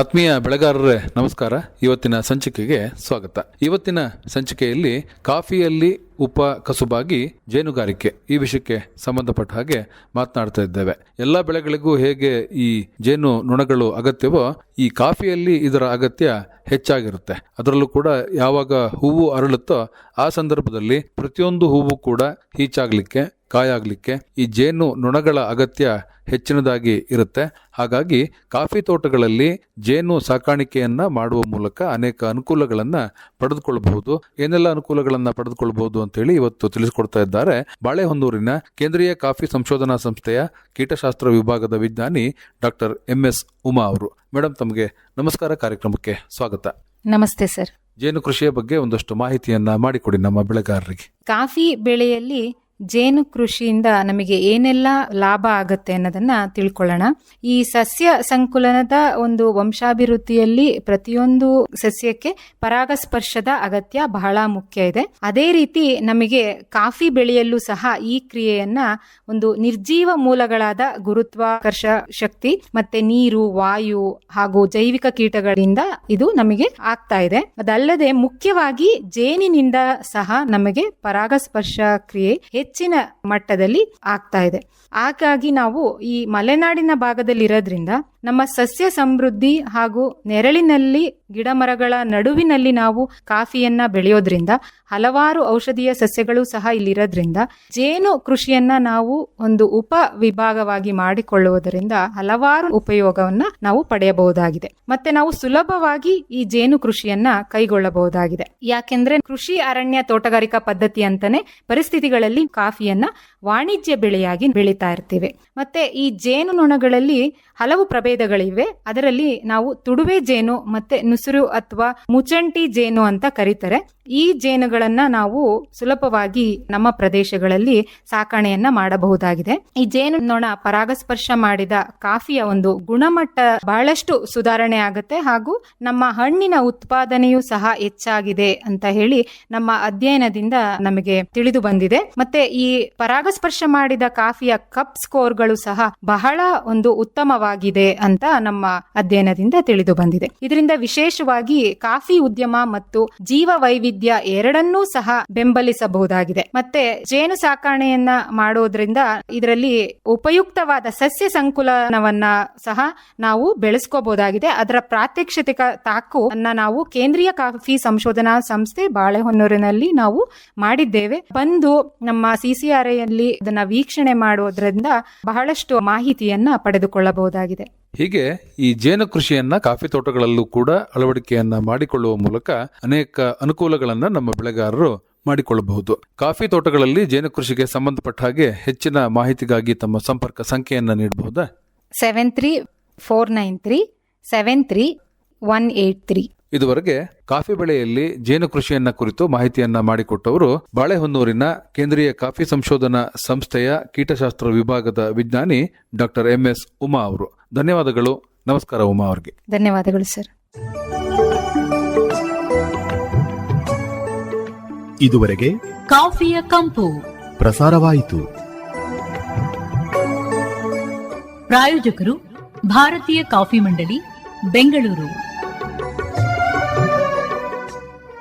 ಆತ್ಮೀಯ ಬೆಳೆಗಾರರೇ, ನಮಸ್ಕಾರ. ಇವತ್ತಿನ ಸಂಚಿಕೆಗೆ ಸ್ವಾಗತ. ಇವತ್ತಿನ ಸಂಚಿಕೆಯಲ್ಲಿ ಕಾಫಿಯಲ್ಲಿ ಉಪ ಕಸುಬಾಗಿ ಜೇನುಗಾರಿಕೆ ಈ ವಿಷಯಕ್ಕೆ ಸಂಬಂಧಪಟ್ಟ ಹಾಗೆ ಮಾತನಾಡ್ತಾ ಇದ್ದೇವೆ. ಎಲ್ಲ ಬೆಳೆಗಳಿಗೂ ಹೇಗೆ ಈ ಜೇನು ನೊಣಗಳು ಅಗತ್ಯವೋ, ಈ ಕಾಫಿಯಲ್ಲಿ ಇದರ ಅಗತ್ಯ ಹೆಚ್ಚಾಗಿರುತ್ತೆ. ಅದರಲ್ಲೂ ಕೂಡ ಯಾವಾಗ ಹೂವು ಅರಳುತ್ತೋ, ಆ ಸಂದರ್ಭದಲ್ಲಿ ಪ್ರತಿಯೊಂದು ಹೂವು ಕೂಡ ಹೀಚಾಗ್ಲಿಕ್ಕೆ ಕಾಯಾಗ್ಲಿಕ್ಕೆ ಈ ಜೇನು ನೊಣಗಳ ಅಗತ್ಯ ಹೆಚ್ಚಿನದಾಗಿ ಇರುತ್ತೆ. ಹಾಗಾಗಿ ಕಾಫಿ ತೋಟಗಳಲ್ಲಿ ಜೇನು ಸಾಕಾಣಿಕೆಯನ್ನು ಮಾಡುವ ಮೂಲಕ ಅನೇಕ ಅನುಕೂಲಗಳನ್ನು ಪಡೆದುಕೊಳ್ಳಬಹುದು ಏನೆಲ್ಲ ಅನುಕೂಲಗಳನ್ನು ಪಡೆದುಕೊಳ್ಳಬಹುದು ಅಂತೇಳಿ ಇವತ್ತು ತಿಳಿಸಿಕೊಡ್ತಾ ಇದ್ದಾರೆ. ಬಾಳೆಹೊನ್ನೂರಿನ ಕೇಂದ್ರೀಯ ಕಾಫಿ ಸಂಶೋಧನಾ ಸಂಸ್ಥೆಯ ಕೀಟಶಾಸ್ತ್ರ ವಿಭಾಗದ ವಿಜ್ಞಾನಿ ಡಾಕ್ಟರ್ ಎಂ ಎಸ್ ಉಮಾ ಅವರು. ಮೇಡಮ್ ತಮಗೆ ನಮಸ್ಕಾರ. ಕಾರ್ಯಕ್ರಮಕ್ಕೆ ಸ್ವಾಗತ. ನಮಸ್ತೆ ಸರ್. ಜೇನು ಕೃಷಿಯ ಬಗ್ಗೆ ಒಂದಷ್ಟು ಮಾಹಿತಿಯನ್ನ ಮಾಡಿಕೊಡಿ ನಮ್ಮ ಬೆಳೆಗಾರರಿಗೆ. ಕಾಫಿ ಬೆಳೆಯಲ್ಲಿ ಜೇನು ಕೃಷಿಯಿಂದ ನಮಗೆ ಏನೆಲ್ಲ ಲಾಭ ಆಗತ್ತೆ ಅನ್ನೋದನ್ನ ತಿಳ್ಕೊಳ್ಳೋಣ. ಈ ಸಸ್ಯ ಸಂಕುಲನದ ಒಂದು ವಂಶಾಭಿವೃದ್ಧಿಯಲ್ಲಿ ಪ್ರತಿಯೊಂದು ಸಸ್ಯಕ್ಕೆ ಪರಾಗಸ್ಪರ್ಶದ ಅಗತ್ಯ ಬಹಳ ಮುಖ್ಯ ಇದೆ. ಅದೇ ರೀತಿ ನಮಗೆ ಕಾಫಿ ಬೆಳೆಯಲ್ಲೂ ಸಹ ಈ ಕ್ರಿಯೆಯನ್ನ ಒಂದು ನಿರ್ಜೀವ ಮೂಲಗಳಾದ ಗುರುತ್ವಾಕರ್ಷ ಶಕ್ತಿ ಮತ್ತೆ ನೀರು, ವಾಯು ಹಾಗೂ ಜೈವಿಕ ಕೀಟಗಳಿಂದ ಇದು ನಮಗೆ ಆಗ್ತಾ ಇದೆ. ಅದಲ್ಲದೆ ಮುಖ್ಯವಾಗಿ ಜೇನಿನಿಂದ ಸಹ ನಮಗೆ ಪರಾಗಸ್ಪರ್ಶ ಕ್ರಿಯೆ ಹೆಚ್ಚಿನ ಮಟ್ಟದಲ್ಲಿ ಆಗ್ತಾ ಇದೆ. ಹಾಗಾಗಿ ನಾವು ಈ ಮಲೆನಾಡಿನ ಭಾಗದಲ್ಲಿ ಇರೋದ್ರಿಂದ ನಮ್ಮ ಸಸ್ಯ ಸಮೃದ್ಧಿ ಹಾಗೂ ನೆರಳಿನಲ್ಲಿ ಗಿಡ ಮರಗಳ ನಡುವಿನಲ್ಲಿ ನಾವು ಕಾಫಿಯನ್ನ ಬೆಳೆಯೋದ್ರಿಂದ, ಹಲವಾರು ಔಷಧೀಯ ಸಸ್ಯಗಳು ಸಹ ಇಲ್ಲಿರೋದ್ರಿಂದ, ಜೇನು ಕೃಷಿಯನ್ನ ನಾವು ಒಂದು ಉಪ ವಿಭಾಗವಾಗಿ ಮಾಡಿಕೊಳ್ಳುವುದರಿಂದ ಹಲವಾರು ಉಪಯೋಗವನ್ನ ನಾವು ಪಡೆಯಬಹುದಾಗಿದೆ. ಮತ್ತೆ ನಾವು ಸುಲಭವಾಗಿ ಈ ಜೇನು ಕೃಷಿಯನ್ನ ಕೈಗೊಳ್ಳಬಹುದಾಗಿದೆ. ಯಾಕೆಂದ್ರೆ ಕೃಷಿ ಅರಣ್ಯ ತೋಟಗಾರಿಕಾ ಪದ್ಧತಿ ಅಂತಾನೆ ಪರಿಸ್ಥಿತಿಗಳಲ್ಲಿ ಕಾಫಿಯನ್ನ ವಾಣಿಜ್ಯ ಬೆಳೆಯಾಗಿ ಬೆಳೀತಾ ಇರ್ತೀವಿ. ಮತ್ತೆ ಈ ಜೇನು ನೊಣಗಳಲ್ಲಿ ಹಲವು ಪ್ರಭೇದಗಳಿವೆ. ಅದರಲ್ಲಿ ನಾವು ತುಡುವೆ ಜೇನು ಮತ್ತೆ ನುಸುರು ಅಥವಾ ಮುಚಂಟಿ ಜೇನು ಅಂತ ಕರೀತಾರೆ. ಈ ಜೇನುಗಳನ್ನ ನಾವು ಸುಲಭವಾಗಿ ನಮ್ಮ ಪ್ರದೇಶಗಳಲ್ಲಿ ಸಾಕಣೆಯನ್ನ ಮಾಡಬಹುದಾಗಿದೆ. ಈ ಜೇನು ನೊಣ ಪರಾಗಸ್ಪರ್ಶ ಮಾಡಿದ ಕಾಫಿಯ ಒಂದು ಗುಣಮಟ್ಟ ಬಹಳಷ್ಟು ಸುಧಾರಣೆ ಆಗುತ್ತೆ. ಹಾಗೂ ನಮ್ಮ ಹಣ್ಣಿನ ಉತ್ಪಾದನೆಯೂ ಸಹ ಹೆಚ್ಚಾಗಿದೆ ಅಂತ ಹೇಳಿ ನಮ್ಮ ಅಧ್ಯಯನದಿಂದ ನಮಗೆ ತಿಳಿದು ಬಂದಿದೆ. ಮತ್ತೆ ಈ ಪರಾಗಸ್ಪರ್ಶ ಮಾಡಿದ ಕಾಫಿಯ ಕಪ್ ಸ್ಕೋರ್ಗಳು ಸಹ ಬಹಳ ಒಂದು ಉತ್ತಮವಾಗಿದೆ ಅಂತ ನಮ್ಮ ಅಧ್ಯಯನದಿಂದ ತಿಳಿದು ಬಂದಿದೆ. ಇದರಿಂದ ವಿಶೇಷವಾಗಿ ಕಾಫಿ ಉದ್ಯಮ ಮತ್ತು ಜೀವ ವೈವಿಧ್ಯ ಎರಡನ್ನೂ ಸಹ ಬೆಂಬಲಿಸಬಹುದಾಗಿದೆ. ಮತ್ತೆ ಜೇನು ಸಾಕಾಣೆಯನ್ನ ಮಾಡೋದ್ರಿಂದ ಇದರಲ್ಲಿ ಉಪಯುಕ್ತವಾದ ಸಸ್ಯ ಸಂಕುಲನವನ್ನ ಸಹ ನಾವು ಬೆಳೆಸ್ಕೋಬಹುದಾಗಿದೆ ಅದರ ಪ್ರಾತ್ಯಕ್ಷಿಕ ತಾಕು ಅನ್ನ ನಾವು ಕೇಂದ್ರೀಯ ಕಾಫಿ ಸಂಶೋಧನಾ ಸಂಸ್ಥೆ ಬಾಳೆಹೊನ್ನೂರಿನಲ್ಲಿ ನಾವು ಮಾಡಿದ್ದೇವೆ. ಬಂದು ನಮ್ಮ ಸಿಸಿಆರ್ಐ ಅಲ್ಲಿ ಇದನ್ನ ವೀಕ್ಷಣೆ ಮಾಡೋದ್ರಿಂದ ಬಹಳಷ್ಟು ಮಾಹಿತಿಯನ್ನ ಪಡೆದುಕೊಳ್ಳಬಹುದಾಗಿದೆ. ಹೀಗೆ ಈ ಜೇನು ಕೃಷಿಯನ್ನ ಕಾಫಿ ತೋಟಗಳಲ್ಲೂ ಕೂಡ ಅಳವಡಿಕೆಯನ್ನ ಮಾಡಿಕೊಳ್ಳುವ ಮೂಲಕ ಅನೇಕ ಅನುಕೂಲಗಳನ್ನು ನಮ್ಮ ಬೆಳೆಗಾರರು ಮಾಡಿಕೊಳ್ಳಬಹುದು. ಕಾಫಿ ತೋಟಗಳಲ್ಲಿ ಜೇನು ಕೃಷಿಗೆ ಸಂಬಂಧಪಟ್ಟ ಹಾಗೆ ಹೆಚ್ಚಿನ ಮಾಹಿತಿಗಾಗಿ ತಮ್ಮ ಸಂಪರ್ಕ ಸಂಖ್ಯೆಯನ್ನು ನೀಡಬಹುದಾ? Seven three four nine three seven three one eight three. ಇದುವರೆಗೆ ಕಾಫಿ ಬೆಳೆಯಲ್ಲಿ ಜೇನು ಕೃಷಿಯನ್ನ ಕುರಿತು ಮಾಹಿತಿಯನ್ನ ಮಾಡಿಕೊಟ್ಟವರು ಬಾಳೆಹೊನ್ನೂರಿನ ಕೇಂದ್ರೀಯ ಕಾಫಿ ಸಂಶೋಧನಾ ಸಂಸ್ಥೆಯ ಕೀಟಶಾಸ್ತ್ರ ವಿಭಾಗದ ವಿಜ್ಞಾನಿ ಡಾಕ್ಟರ್ ಎಂ ಎಸ್ ಉಮಾ ಅವರು. ಧನ್ಯವಾದಗಳು. ನಮಸ್ಕಾರ ಉಮಾ ಅವರಿಗೆ. ಧನ್ಯವಾದಗಳು ಸರ್. ಇದುವರೆಗೆ ಕಾಫಿಯ ಕಂಪು. ಪ್ರಸಾರವಾಯಿತು. ಪ್ರಾಯೋಜಕರು ಭಾರತೀಯ ಕಾಫಿ ಮಂಡಳಿ ಬೆಂಗಳೂರು.